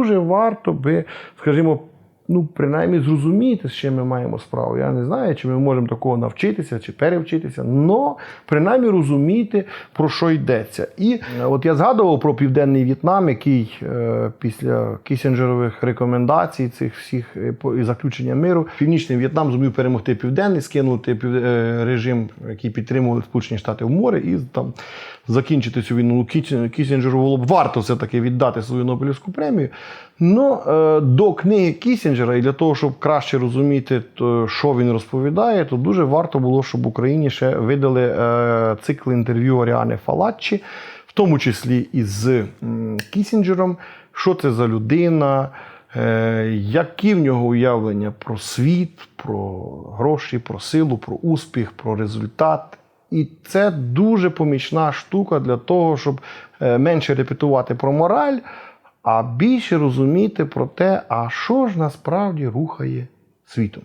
дуже варто би, скажімо, ну, принаймні зрозуміти, з чим ми маємо справу. Я не знаю, чи ми можемо такого навчитися чи перевчитися, але принаймні розуміти, про що йдеться. І е, от я згадував про Південний В'єтнам, який е, після Кісінджерових рекомендацій, цих всіх е, і заключення миру, Північний В'єтнам зумів перемогти Південний, скинути режим, який підтримували Сполучені Штати в море, і там закінчити цю війну. Ну, Кісінджеру було б варто все-таки віддати свою Нобелівську премію. Ну, до книги Кісінджера, і для того, щоб краще розуміти, то, що він розповідає, то дуже варто було, щоб Україні ще видали е, цикл інтерв'ю Оріани Фалаччі, в тому числі із м, Кісінджером, що це за людина. Е, які в нього уявлення про світ, про гроші, про силу, про успіх, про результат. І це дуже помічна штука для того, щоб е, менше репетувати про мораль, а більше розуміти про те, а що ж насправді рухає світом.